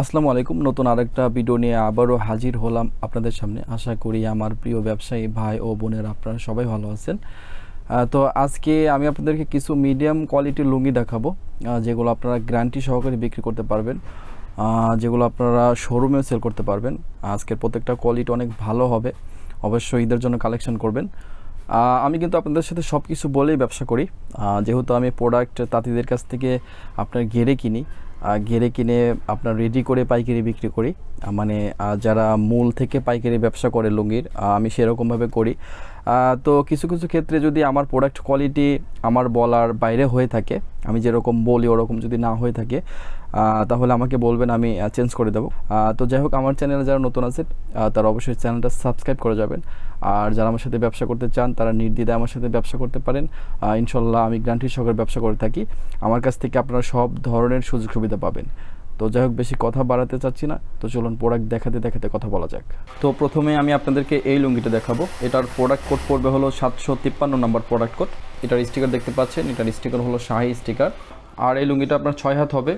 আসসালামু আলাইকুম। নতুন আরেকটা ভিডিও নিয়ে আবারও হাজির হলাম আপনাদের সামনে। আশা করি আমার প্রিয় ব্যবসায়ী ভাই ও বোনের আপনারা সবাই ভালো আছেন। তো আজকে আমি আপনাদেরকে কিছু মিডিয়াম কোয়ালিটির লুঙ্গি দেখাবো যেগুলো আপনারা গ্যারান্টি সহকারে বিক্রি করতে পারবেন যেগুলো আপনারা শোরুমেও সেল করতে পারবেন। আজকের প্রত্যেকটা কোয়ালিটি অনেক ভালো হবে। অবশ্যই ঈদের জন্য কালেকশন করবেন। আমি কিন্তু আপনাদের সাথে সব কিছু বলেই ব্যবসা করি। যেহেতু আমি প্রোডাক্ট তাঁতিদের কাছ থেকে আপনার ঘেরে কিনি ঘেরে কিনে আপনার রেডি করে পাইকারি বিক্রি করি। মানে যারা মূল থেকে পাইকারি ব্যবসা করে লুঙ্গির আমি সেরকমভাবে করি। তো কিছু কিছু ক্ষেত্রে যদি আমার প্রোডাক্ট কোয়ালিটি আমার বলার বাইরে হয়ে থাকে, আমি যেরকম বলি ওরকম যদি না হয়ে থাকে তাহলে আমাকে বলবেন, আমি চেঞ্জ করে দেবো। তো যাই হোক, আমার চ্যানেলে যারা নতুন আছে তারা অবশ্যই চ্যানেলটা সাবস্ক্রাইব করে যাবেন। আর যারা আমার সাথে ব্যবসা করতে চান, তারা নির্দ্বিধায় আমার সাথে ব্যবসা করতে পারেন। ইনশাল্লাহ আমি গ্রান্টি সহকারে ব্যবসা করে থাকি। আমার কাছ থেকে আপনারা সব ধরনের সুযোগ সুবিধা পাবেন। তো যাই হোক, বেশি কথা বাড়াতে চাচ্ছি না। তো চলুন প্রোডাক্ট দেখাতে দেখাতে কথা বলা যাক। তো প্রথমে আমি আপনাদেরকে এই লুঙ্গিটা দেখাবো। এটার প্রোডাক্ট কোড পড়বে হলো সাতশো তিপ্পান্ন নম্বর প্রোডাক্ট কোড এটার স্টিকার দেখতে পাচ্ছেন। এটার স্টিকার হলো শাহি স্টিকার আর এই লুঙ্গিটা আপনার ছয় হাত হবে।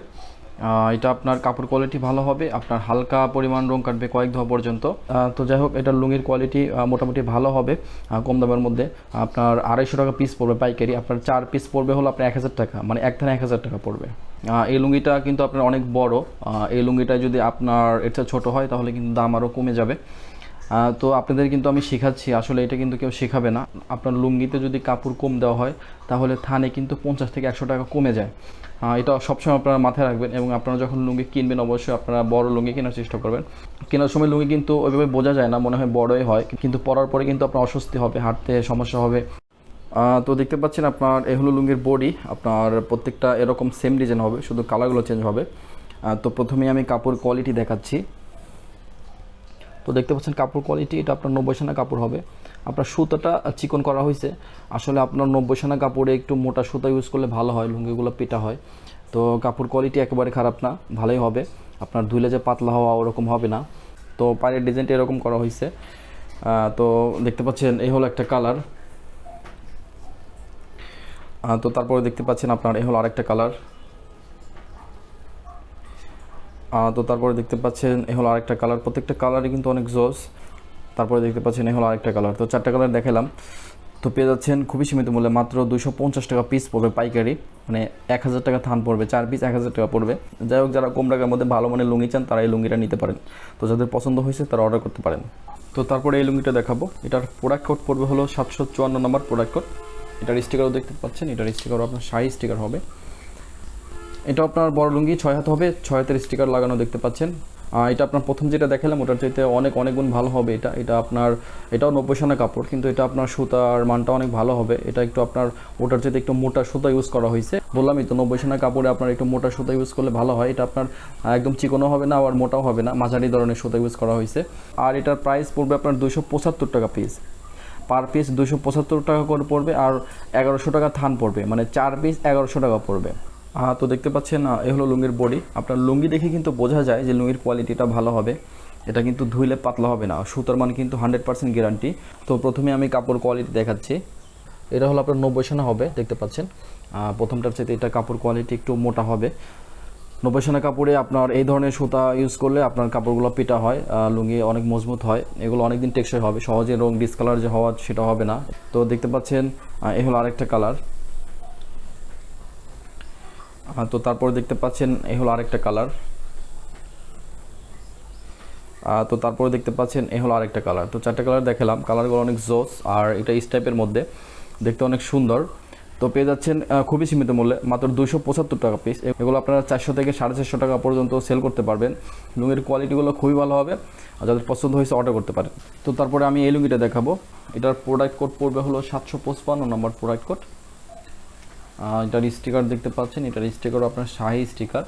এটা আপনার কাপড় কোয়ালিটি ভালো হবে, আপনার হালকা পরিমাণ রং কাটবে কয়েক ধোয়া পর্যন্ত। তো যাই হোক এটার লুঙ্গির কোয়ালিটি মোটামুটি ভালো হবে কম দামের মধ্যে। আপনার আড়াইশো টাকা পিস পড়বে পাইকারি, আপনার চার পিস পড়বে হলো আপনার এক হাজার টাকা মানে এক থানে এক হাজার টাকা পড়বে। এই লুঙ্গিটা কিন্তু আপনার অনেক বড় এই লুঙ্গিটা যদি আপনার এটা ছোট হয়, তাহলে কিন্তু দাম আরও কমে যাবে। তো আপনাদের কিন্তু আমি শেখাচ্ছি, আসলে এটা কিন্তু কেউ শেখাবে না। আপনার লুঙ্গিতে যদি কাপড় কম দেওয়া হয়, তাহলে থানে কিন্তু পঞ্চাশ থেকে একশো টাকা কমে যায়। এটা সবসময় আপনারা মাথায় রাখবেন এবং আপনারা যখন লুঙ্গি কিনবেন, অবশ্যই আপনারা বড় লুঙ্গি কেনার চেষ্টা করবেন। কেনার সময় লুঙ্গি কিন্তু ওইভাবে বোঝা যায় না, মনে হয় বড়ই হয়। কিন্তু পরার পরে কিন্তু আপনার অস্বস্তি হবে, হাঁটতে সমস্যা হবে। তো দেখতে পাচ্ছেন আপনার এ হলো লুঙ্গির বডি, আপনার প্রত্যেকটা এরকম সেম ডিজাইন হবে, শুধু কালারগুলো চেঞ্জ হবে। তো প্রথমেই আমি কাপড় কোয়ালিটি দেখাচ্ছি। তো দেখতে পাচ্ছেন কাপড় কোয়ালিটি এটা আপনার নব্বই সানা কাপড় হবে। আপনার সুতাটা চিকন করা হয়েছে। আসলে আপনার নব্বই সানা কাপড়ে একটু মোটা সুতা ইউজ করলে ভালো হয়, লুঙ্গিগুলো পেটা হয়। তো কাপড় কোয়ালিটি একেবারে খারাপ না, ভালোই হবে। আপনার ধুলে যে পাতলা হওয়া ওরকম হবে না। তো পায়ের ডিজাইনটা এরকম করা হয়েছে। তো দেখতে পাচ্ছেন এই হলো একটা কালার তো তারপরে দেখতে পাচ্ছেন আপনার এই হলো আরেকটা কালার তো তারপরে দেখতে পাচ্ছেন এ হলো আরেকটা কালার প্রত্যেকটা কালারই কিন্তু অনেক জোস তারপরে দেখতে পাচ্ছেন এ হলো আরেকটা কালার তো চারটা কালার দেখালাম। তো পেয়ে যাচ্ছেন খুবই সীমিত মূল্যে মাত্র দুশো পঞ্চাশ টাকা পিস পড়বে পাইকারি। মানে এক হাজার টাকা থান পড়বে, চার পিস এক হাজার টাকা পড়বে। যাই হোক, যারা কম টাকার মধ্যে ভালো মানের লুঙ্গি চান, তারা এই লুঙ্গিটা নিতে পারেন। তো যাদের পছন্দ হয়েছে, তারা অর্ডার করতে পারেন। তো তারপরে এই লুঙ্গিটা দেখাবো। এটার প্রোডাক্ট কোড পড়বে হলো সাতশো চুয়ান্ন নম্বর প্রোডাক্ট কোড এটার স্টিকারও দেখতে পাচ্ছেন। এটার স্টিকারও আপনার শাড়ি স্টিকার হবে। এটা আপনার বড় লুঙ্গি, ছয় হাত হবে, ছয় হাতের স্টিকার লাগানো দেখতে পাচ্ছেন। এটা আপনার প্রথম যেটা দেখালাম, ওটার চাইতে অনেক অনেক গুণ ভালো হবে এটা। এটা আপনার, এটাও নব্বই সানা কাপড়, কিন্তু এটা আপনার সুতার মানটা অনেক ভালো হবে। এটা একটু আপনার, ওটার চাইতে একটু মোটা সুতা ইউজ করা হয়েছে। বললামই তো নব্বই সানা কাপড়ে আপনার একটু মোটা সুতা ইউজ করলে ভালো হয়। এটা আপনার একদম চিকনও হবে না আবার মোটাও হবে না। মাঝারি ধরনের সুতা ইউজ করা হয়েছে। আর এটার প্রাইস পড়বে আপনার দুশো পঁচাত্তর টাকা পিস পার পিস দুশো পঁচাত্তর টাকা করে পড়বে আর এগারোশো টাকা থান পড়বে। মানে চার পিস এগারোশো টাকা পড়বে। তো দেখতে পাচ্ছেন এ হলো লুঙ্গির বডি। আপনার লুঙ্গি দেখে কিন্তু বোঝা যায় যে লুঙ্গির কোয়ালিটিটা ভালো হবে। এটা কিন্তু ধুইলে পাতলা হবে না। সুতার মান কিন্তু হান্ড্রেড পার্সেন্ট গ্যারান্টি তো প্রথমে আমি কাপড় কোয়ালিটি দেখাচ্ছি। এটা হলো আপনার নব্বই সানা হবে, দেখতে পাচ্ছেন। প্রথমটার চাইতে এটা কাপড় কোয়ালিটি একটু মোটা হবে। নব্বই সানা কাপড়ে আপনার এই ধরনের সুতা ইউজ করলে আপনার কাপড়গুলো পিটা হয় লুঙ্গি অনেক মজবুত হয়। এগুলো অনেক দিন টেকসই হবে। সহজে রং ডিসকালার যে হওয়া, সেটা হবে না। তো দেখতে পাচ্ছেন এ হলো আরেকটা কালার তো তারপরে দেখতে পাচ্ছেন এই হলো আরেকটা কালার। তো তারপরে দেখতে পাচ্ছেন এই হলো আরেকটা কালার। তো চারটা কালার দেখালাম। কালারগুলো অনেক জোস আর এটা এই টাইপের মধ্যে। দেখতে অনেক সুন্দর। তো পেয়ে যাচ্ছেন খুবই সীমিত মূল্যে। মাত্র দুশো পঁচাত্তর টাকা পিস এগুলো আপনারা চারশো থেকে সাড়ে চারশো টাকা পর্যন্ত সেল করতে পারবেন। লুঙ্গির কোয়ালিটিগুলো খুবই ভালো হবে। আর যাদের পছন্দ হয়েছে অর্ডার করতে পারেন। তো তারপরে আমি এই লুঙ্গিটা দেখাবো। এটার প্রোডাক্ট কোড পড়বে হলো সাতশো পঁচপান্ন নম্বর প্রোডাক্ট কোড এটার স্টিকার দেখতে পাচ্ছেন, এটার স্টিকারও আপনার শাহি স্টিকার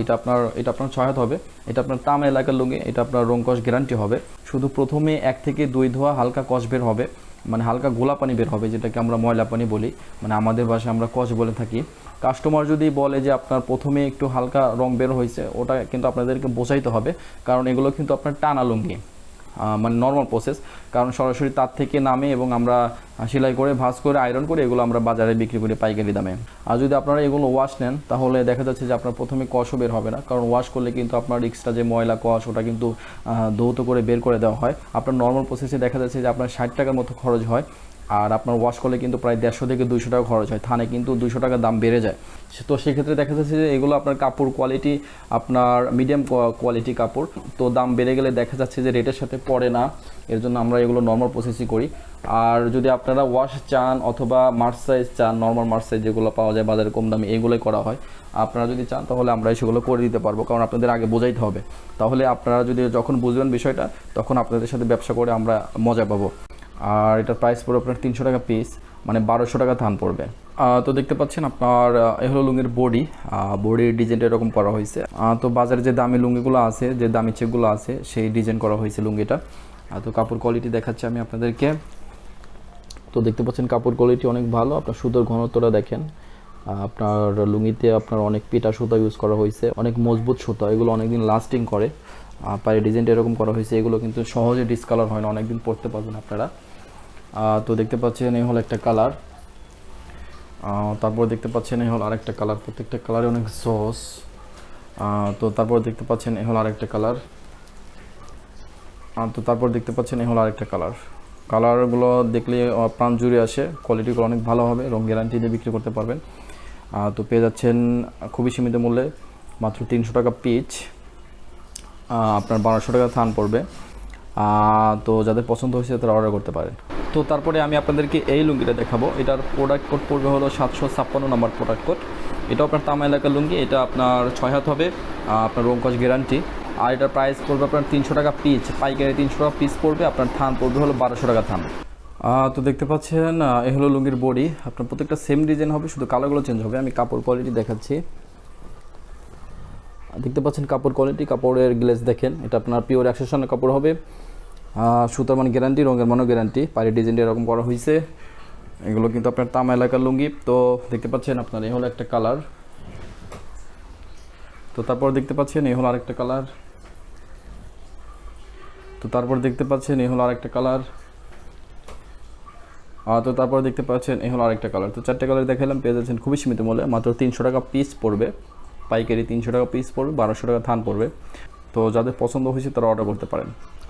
এটা আপনার এটা আপনার হাত হবে। এটা আপনার তাম এলাকার লুঙ্গি, এটা আপনার রং কস গ্যারান্টি হবে। শুধু প্রথমে এক থেকে দুই ধোয়া হালকা কস বের হবে মানে হালকা গোলা পানি বের হবে, যেটাকে আমরা ময়লা পানি বলি। মানে আমাদের ভাষায় আমরা কস বলে থাকি। কাস্টমার যদি বলে যে আপনার প্রথমে একটু হালকা রং বের হয়েছে, ওটা কিন্তু আপনাদেরকে বোঝাইতে হবে। কারণ এগুলো কিন্তু আপনার টানা লুঙ্গি। মানে নর্মাল প্রসেস কারণ সরাসরি তার থেকে নামে এবং আমরা সেলাই করে, ভাঁজ করে আয়রন করে এগুলো আমরা বাজারে বিক্রি করি পাইকারি দামে। আর যদি আপনারা এগুলো ওয়াশ নেন, তাহলে দেখা যাচ্ছে যে আপনার প্রথমে কষও বের হবে না, কারণ ওয়াশ করলে কিন্তু আপনার এক্সট্রা যে ময়লা কষ, ওটা কিন্তু দৌত করে বের করে দেওয়া হয়। আপনার নর্মাল প্রসেসে দেখা যাচ্ছে যে আপনার ষাট টাকার মতো খরচ হয়। আর আপনার ওয়াশ করলে কিন্তু প্রায় দেড়শো থেকে দুইশো টাকা খরচ হয়। থানে কিন্তু দুইশো টাকা দাম বেড়ে যায়। তো সেক্ষেত্রে দেখা যাচ্ছে যে এগুলো আপনার কাপড় কোয়ালিটি আপনার মিডিয়াম কোয়ালিটি কাপড়, তো দাম বেড়ে গেলে দেখা যাচ্ছে যে রেটের সাথে পড়ে না। এর জন্য আমরা এগুলো নর্মাল প্রসেসই করি। আর যদি আপনারা ওয়াশ চান অথবা মার্চ সাইজ চান নর্মাল মার্চ সাইজ যেগুলো পাওয়া যায় বাজারে কম দামে, এগুলোই করা হয়। আপনারা যদি চান তাহলে আমরা সেগুলো করে দিতে পারব, কারণ আপনাদের আগে বোঝাইতে হবে। তাহলে আপনারা যদি যখন বুঝবেন বিষয়টা, তখন আপনাদের সাথে ব্যবসা করে আমরা মজা পাবো। আর এটার প্রাইস পড়বে আপনার তিনশো টাকা পিস মানে বারোশো টাকা থান পড়বে। তো দেখতে পাচ্ছেন আপনার এ হলো লুঙ্গির বডি। বডির ডিজাইনটা এরকম করা হয়েছে। তো বাজারে যে দামি লুঙ্গিগুলো আছে, যে দামি চেকগুলো আছে, সেই ডিজাইন করা হয়েছে লুঙ্গিটা। তো কাপড় কোয়ালিটি দেখাচ্ছি আমি আপনাদেরকে। তো দেখতে পাচ্ছেন কাপড় কোয়ালিটি অনেক ভালো, আপনার সুতোর ঘনত্বটা দেখেন। আপনার লুঙ্গিতে আপনার অনেক পিটা সুতা ইউজ করা হয়েছে, অনেক মজবুত সুতা, এগুলো অনেকদিন লাস্টিং করে। পায়ে ডিজাইনটা এরকম করা হয়েছে, এগুলো কিন্তু সহজে ডিসকালার হয় না, অনেকদিন পরতে পারবেন আপনারা। তো দেখতে পাচ্ছেন এই হলো একটা কালার তারপর দেখতে পাচ্ছেন এই হলো আরেকটা কালার প্রত্যেকটা কালারে অনেক সস। তো তারপর দেখতে পাচ্ছেন এই হলো আরেকটা কালার তো তারপর দেখতে পাচ্ছেন এই হলো আরেকটা কালার কালারগুলো দেখলে প্রাণ জুড়ে আসে। কোয়ালিটিগুলো অনেক ভালো হবে এবং গ্যারান্টি দিয়ে বিক্রি করতে পারবেন। তো পেয়ে যাচ্ছেন খুবই সীমিত মূল্যে মাত্র তিনশো টাকা পিচ। আপনার বারোশো টাকা থান পড়বে। তো যাদের পছন্দ হয়েছে তারা অর্ডার করতে পারেন। তো তারপরে আমি আপনাদেরকে এই লুঙ্গিটা দেখাবো। এটার প্রোডাক্ট কোড পড়বে হলো সাতশো ছাপ্পান্ন নম্বর প্রোডাক্ট কোড এটা আপনার তামা এলাকার লুঙ্গি, এটা আপনার ছয় হাত হবে আপনার রোমকস গ্যারান্টি আর এটার প্রাইস পড়বে আপনার তিনশো টাকা পিচ পাইকারি তিনশো টাকা পিস পড়বে, আপনার থান পড়বে হলো বারোশো টাকা থান। তো দেখতে পাচ্ছেন এ হলো লুঙ্গির বডি আপনার প্রত্যেকটা সেম ডিজাইন হবে, শুধু কালারগুলো চেঞ্জ হবে। আমি কাপড় কোয়ালিটি দেখাচ্ছি। দেখতে পাচ্ছেন কাপড় কোয়ালিটি কাপড়ের গ্লেজ দেখেন। এটা আপনার পিওর একশো কাপড় হবে। সুতার মানে গ্যারান্টি রঙের মানও গ্যারান্টি পায়ের ডিজাইনটা এরকম করা হয়েছে এগুলো কিন্তু আপনার তামা এলাকার লুঙ্গি, তো দেখতে পাচ্ছেন আপনার এই হলো একটা কালার তো তারপর দেখতে পাচ্ছেন এই হলো আরেকটা কালার তো তারপর দেখতে পাচ্ছেন এই হলো আরেকটা কালার তো তারপর দেখতে পাচ্ছেন এই হলো আরেকটা কালার তো চারটে কালার দেখালাম পেয়ে যাচ্ছেন খুবই সীমিত মূল্যে। মাত্র তিনশো টাকা পিস পড়বে। পাইকারি তিনশো টাকা পিস পড়বে, বারোশো টাকা থান পড়বে। তো যাদের পছন্দ হয়েছে তারা অর্ডার করতে পারেন।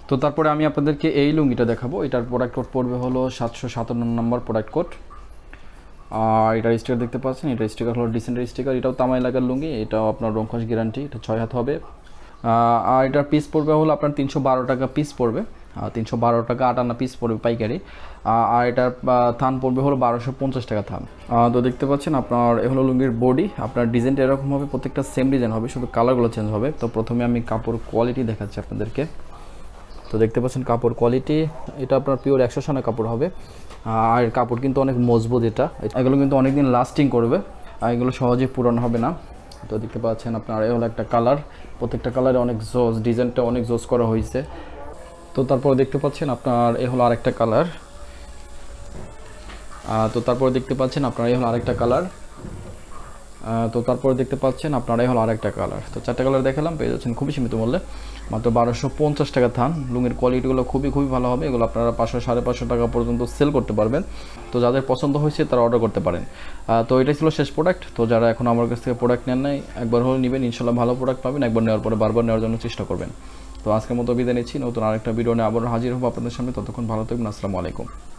তো তারপরে আমি আপনাদেরকে এই লুঙ্গিটা দেখাবো। এটার প্রোডাক্ট কোড পড়বে হলো সাতশো সাতান্ন নম্বর প্রোডাক্ট কোড আর এটার স্টিকার দেখতে পাচ্ছেন এটা স্টিকার হলো ডিসেন্টের স্টিকার এটাও তামা এলাকার লুঙ্গি, এটাও আপনার রংখস গ্যারান্টি এটা ছয় হাত হবে। আর এটার পিস পড়বে হলো আপনার তিনশো বারো টাকা পিস পড়বে। তিনশো বারো টাকা আটানা পিস পড়বে পাইকারি। আর এটার থান পড়বে হলো বারোশো পঞ্চাশ টাকা থান। তো দেখতে পাচ্ছেন আপনার এ হলো লুঙ্গির বডি আপনার ডিজাইনটা এরকম হবে, প্রত্যেকটা সেম ডিজাইন হবে, শুধু কালারগুলো চেঞ্জ হবে। তো প্রথমে আমি কাপড় কোয়ালিটি দেখাচ্ছি আপনাদেরকে। তো দেখতে পাচ্ছেন কাপড় কোয়ালিটি এটা আপনার পিওর একশো সানা কাপড় হবে। আর কাপড় কিন্তু অনেক মজবুত এটা। এগুলো কিন্তু অনেক দিন লাস্টিং করবে, আর এগুলো সহজে পুরনো হবে না। তো দেখতে পাচ্ছেন আপনার, এ হলো একটা কালার প্রত্যেকটা কালারে অনেক জোস, ডিজাইনটা অনেক জোস করা হয়েছে। তো তারপর দেখতে পাচ্ছেন আপনার, এ হলো আরেকটা কালার তো তারপর দেখতে পাচ্ছেন আপনার এই হলো আরেকটা কালার তো তারপর দেখতে পাচ্ছেন আপনারাই হলো আরেকটা কালার তো চারটা কালার দেখালাম, পেয়ে যাচ্ছেন খুবই সীমিত মূল্যে। মাত্র বারোশো পঞ্চাশ টাকা থান। লুঙের কোয়ালিটিগুলো খুবই খুবই ভালো হবে। এগুলো আপনারা পাঁচশো, সাড়ে পাঁচশো টাকা পর্যন্ত সেল করতে পারবেন। তো যাদের পছন্দ হয়েছে তারা অর্ডার করতে পারেন। তো এটাই ছিল শেষ প্রোডাক্ট তো যারা এখন আমার কাছ থেকে প্রোডাক্ট নেন নাই, একবার হলে নেবেন। ইনশাল্লাহ ভালো প্রোডাক্ট পাবেন। একবার নেওয়ার পরে বারবার নেওয়ার জন্য চেষ্টা করবেন। তো আজকের মতো বিদায় নিচ্ছি। নতুন আরেকটা ভিডিও নিয়ে আবার হাজির হব আপনাদের সামনে। ততক্ষণ ভালো থাকবেন। আসসালামু আলাইকুম।